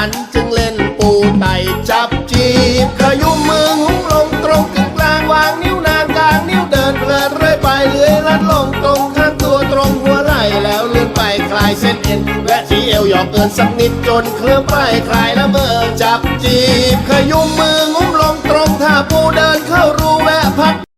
ฉันจึงเล่นปูไตจับจีบขยุมมือหุ้มลงตรงกึ่งกลางวางนิ้วนางกลางนิ้วเดินเพลินเรื่อยไปเลื้อยลัดลงตรงข้างตัวตรงหัวไหล่แล้วเลื่อนไปคลายเส้นเอ็นแวะที่เอวหยอกเอินสักนิดจนเคลื่อนไปคลายละเมอจับ